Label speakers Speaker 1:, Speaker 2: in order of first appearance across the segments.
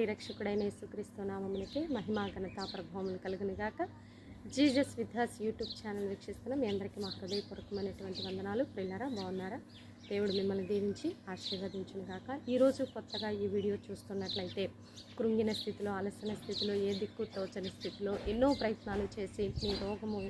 Speaker 1: ప్రియరక్షకుడైన యేసుక్రీస్తు నామమునికి మహిమా ఘనత ప్రభావములు కలుగునిగాక. జీజస్ విద్యాస్ యూట్యూబ్ ఛానల్ వీక్షిస్తున్న మీ అందరికీ మా హృదయపూర్వకమైనటువంటి వందనాలు. ప్రియులారా బాగున్నారా? దేవుడు మిమ్మల్ని దీవించి ఆశీర్వదించును గాక ఈరోజు కొత్తగా ఈ వీడియో చూస్తున్నట్లయితే కృంగిన స్థితిలో అలసిన స్థితిలో ఏ దిక్కు తోచని స్థితిలో ఎన్నో ప్రయత్నాలు చేసి మీ రోగము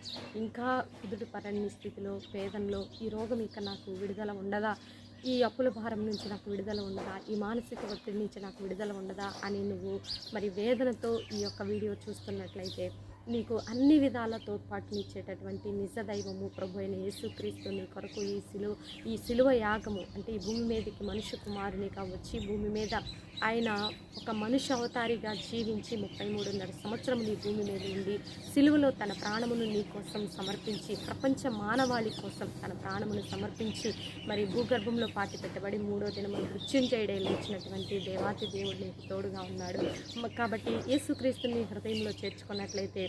Speaker 1: ఇంకా కుదుటపరని స్థితిలో పేదంలో ఈ రోగం ఇక నాకు విడుదల ఉండదా? ఈ అప్పుల భారం నుంచి నాకు విడుదల ఉండదా? ఈ మానసిక ఒత్తిడి నుంచి నాకు విడుదల ఉండదా? అని నువ్వు మరి వేదనతో ఈ యొక్క వీడియో చూస్తున్నట్లయితే నీకు అన్ని విధాల తోడ్పాటునిచ్చేటటువంటి నిజ దైవము ప్రభు అయిన యేసుక్రీస్తు నీ కొరకు ఈ సిలువ ఈ సిలువ యాగము అంటే ఈ భూమి మీదకి మనుష్య కుమారునిగా వచ్చి భూమి మీద ఆయన ఒక మనుష్య అవతారిగా జీవించి ముప్పై మూడున్నర సంవత్సరం ఈ భూమి మీద ఉండి సిలువలో తన ప్రాణమును నీ కోసం సమర్పించి ప్రపంచ మానవాళి కోసం తన ప్రాణమును సమర్పించి మరి భూగర్భంలో పాటి పెట్టబడి మూడో దినము మృత్యుంజయుడే లేచినటువంటి దేవాతి దేవుడు నీకు తోడుగా ఉన్నాడు. కాబట్టి యేసుక్రీస్తుని హృదయంలో చేర్చుకున్నట్లయితే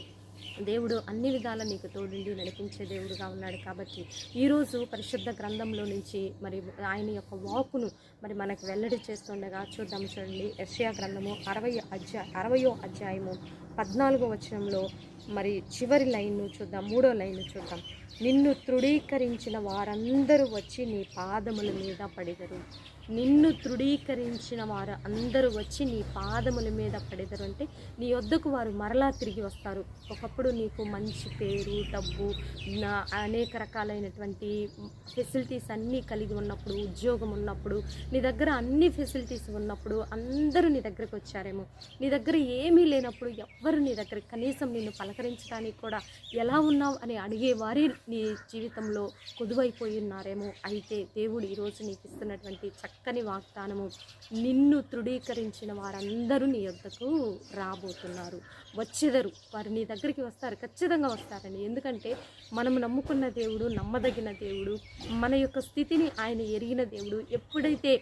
Speaker 1: దేవుడు అన్ని విధాల నీకు తోడుండి నడిపించే దేవుడుగా ఉన్నాడు కాబట్టి ఈరోజు పరిశుద్ధ గ్రంథంలో నుంచి మరి ఆయన యొక్క వాకును మరి మనకు వెల్లడి చేస్తుండగా చూద్దాం చూడండి. ఎస్యా గ్రంథము అరవై అధ్యాయ అరవయో అధ్యాయము పద్నాలుగో వచనంలో మరి చివరి లైన్ను చూద్దాం మూడో లైన్ చూద్దాం. నిన్ను తృఢీకరించిన వారందరూ వచ్చి నీ పాదముల మీద పడిదరు. నిన్ను తృఢీకరించిన వారు అందరూ వచ్చి నీ పాదముల మీద పడేదరు. అంటే నీ వద్దకు వారు మరలా తిరిగి వస్తారు. ఒకప్పుడు నీకు మంచి పేరు డబ్బు నా- అనేక రకాలైనటువంటి ఫెసిలిటీస్ అన్నీ కలిగి ఉన్నప్పుడు ఉద్యోగం ఉన్నప్పుడు నీ దగ్గర అన్ని ఫెసిలిటీస్ ఉన్నప్పుడు అందరూ నీ దగ్గరకు వచ్చారేమో. నీ దగ్గర ఏమీ లేనప్పుడు ఎవ్వరు నీ దగ్గర కనీసం నిన్ను పలకరించడానికి కూడా ఎలా ఉన్నావు అని అడిగేవారే నీ జీవితంలో కొదువైపోయి ఉన్నారేమో. అయితే దేవుడు ఈరోజు నీకు ఇస్తున్నటువంటి చక్కని వాగ్దానము నిన్ను తృఢీకరించిన వారందరూ నీ యొద్దకు రాబోతున్నారు. వచ్చేదరు వారు నీ దగ్గరికి వస్తారు ఖచ్చితంగా వస్తారండి ఎందుకంటే మనము నమ్ముకున్న దేవుడు నమ్మదగిన దేవుడు మన యొక్క స్థితిని ఆయన ఎరిగిన దేవుడు. ఎప్పుడైతే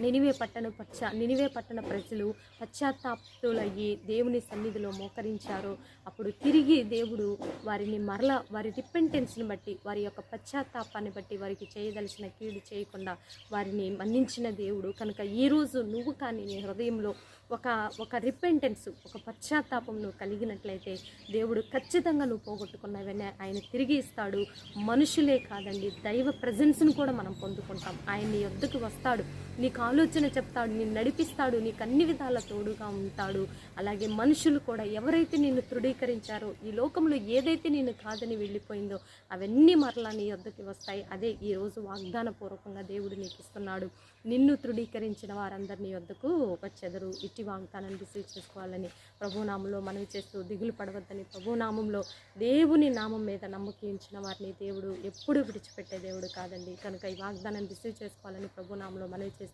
Speaker 1: నినివే పట్టణ పచ్చ నినివే పట్టణ ప్రజలు పశ్చాత్తాప్తులయ్యి దేవుని సన్నిధిలో మోకరించారో. అప్పుడు తిరిగి దేవుడు వారిని మరల వారి రిపెంటెన్స్ని బట్టి వారి యొక్క పశ్చాత్తాపాన్ని బట్టి వారికి చేయదలసిన కీడు చేయకుండా వారిని మన్నించిన దేవుడు. కనుక ఈరోజు నువ్వు కానీ నీ హృదయంలో ఒక ఒక రిపెంటెన్స్ ఒక పశ్చాత్తాపం నువ్వు కలిగినట్లయితే దేవుడు ఖచ్చితంగా నువ్వు పోగొట్టుకున్నవన్నీ ఆయన తిరిగి ఇస్తాడు. మనుషులే కాదండి దైవ ప్రజెన్స్ను కూడా మనం పొందుకుంటాం. ఆయన వద్దకు వస్తాడు. నీకు ఆలోచన చెప్తాడు నిన్ను నడిపిస్తాడు నీకు అన్ని విధాల తోడుగా ఉంటాడు. అలాగే మనుషులు కూడా ఎవరైతే నిన్ను తృఢీకరించారో ఈ లోకంలో ఏదైతే నేను కాదని వెళ్ళిపోయిందో అవన్నీ మరలా నీ వద్దకి వస్తాయి. అదే ఈరోజు వాగ్దాన పూర్వకంగా దేవుడు నీకు ఇస్తున్నాడు నిన్ను తృఢీకరించిన వారందరినీ వద్దకు వచ్చెదరు ఇట్టి వాగ్దానాన్ని రిసీవ్ చేసుకోవాలని ప్రభునామంలో మనవి చేస్తూ దిగులు పడవద్దని ప్రభునామంలో దేవుని నామం మీద నమ్మకించిన వారిని దేవుడు ఎప్పుడూ విడిచిపెట్టే దేవుడు కాదండి. కనుక ఈ వాగ్దానాన్ని రిసీవ్ చేసుకోవాలని ప్రభునామంలో మనవి చేస్తూ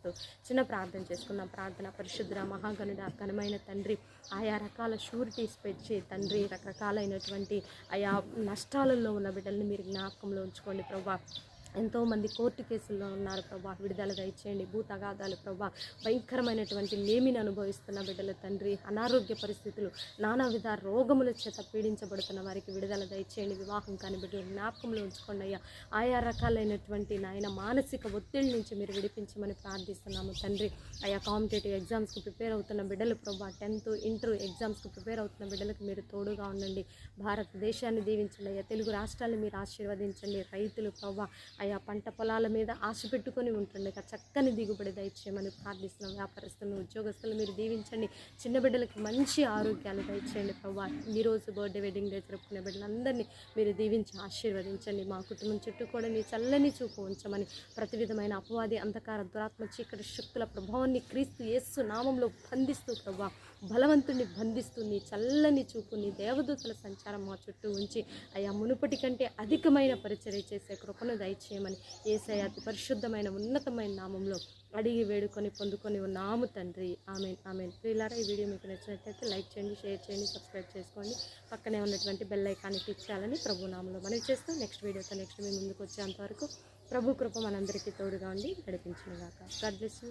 Speaker 1: చిన్న ప్రార్థన చేసుకున్నాం ప్రార్థన పరిశుద్ర మహాగణుడ ఘనమైన తండ్రి ఆయా రకాల షూరిటీస్ పెంచి తండ్రి. రకరకాలైనటువంటి ఆయా నష్టాలలో ఉన్న బిడ్డల్ని మీరు జ్ఞాపకంలో ఉంచుకోండి ప్రభా. ఎంతోమంది కోర్టు కేసుల్లో ఉన్నారు ప్రభా. విడుదల దయచేయండి. భూ తగాదాలు ప్రభా. భయంకరమైనటువంటి లేమిని అనుభవిస్తున్న బిడ్డల తండ్రి. అనారోగ్య పరిస్థితులు నానా విధ రోగముల చేత పీడించబడుతున్న వారికి విడుదల దయచేయండి. వివాహం కాని బిడ్డలు జ్ఞాపకంలో ఉంచుకోండి అయ్యా. ఆయా రకాలైనటువంటి నాయన మానసిక ఒత్తిడి నుంచి మీరు విడిపించమని ప్రార్థిస్తున్నాము తండ్రి. అయ్యా కాంపిటేటివ్ ఎగ్జామ్స్కి ప్రిపేర్ అవుతున్న బిడ్డలు ప్రభా టెన్త్ ఇంటర్ ఎగ్జామ్స్కి ప్రిపేర్ అవుతున్న బిడ్డలకు మీరు తోడుగా ఉండండి. భారతదేశాన్ని దీవించండి అయ్యా. తెలుగు రాష్ట్రాలను మీరు ఆశీర్వదించండి. రైతులు ప్రభా ఆయా పంట పొలాల మీద ఆశ పెట్టుకొని ఉంటుండే చక్కని దిగుబడి దయచేయమని ప్రార్థిస్తున్నాం. వ్యాపారస్తులను ఉద్యోగస్తులు మీరు దీవించండి. చిన్న బిడ్డలకి మంచి ఆరోగ్యాలు దయచేయండి ప్రభా. ఈరోజు బర్త్డే వెడ్డింగ్ డే జరుపుకునే బిడ్డలందరినీ మీరు దీవించి ఆశీర్వదించండి. మా కుటుంబం చుట్టూ కూడా మీ చల్లని చూపు ఉంచమని ప్రతి విధమైన అపవాది అంధకార దురాత్మ చీకటి శక్తుల ప్రభావాన్ని క్రీస్తు యేస్సు నామంలో బంధిస్తూ ప్రభా బలవంతుణ్ణి బంధిస్తుంది చల్లని చూపుని దేవదూతల సంచారం మా చుట్టూ ఉంచి అయా మునుపటి కంటే అధికమైన పరిచర్య చేసే కృపను దయచేయమని ఏసయ అతి పరిశుద్ధమైన ఉన్నతమైన నామంలో అడిగి వేడుకొని పొందుకొని ఉన్నాము తండ్రి. ఆమెన్ ఆమె ప్రియులారా ఈ వీడియో మీకు నచ్చినట్లయితే లైక్ చేయండి షేర్ చేయండి సబ్స్క్రైబ్ చేసుకోండి. పక్కనే ఉన్నటువంటి బెల్ ఐకాన్ని క్లిక్ చేయాలని ప్రభు నామంలో మనవి చేస్తూ నెక్స్ట్ వీడియోతో నెక్స్ట్ మీ ముందుకు వచ్చేంత వరకు ప్రభు కృప మనందరికీ తోడుగా ఉండి నడిపించిన గాక గాడ్ బ్లెస్ యూ.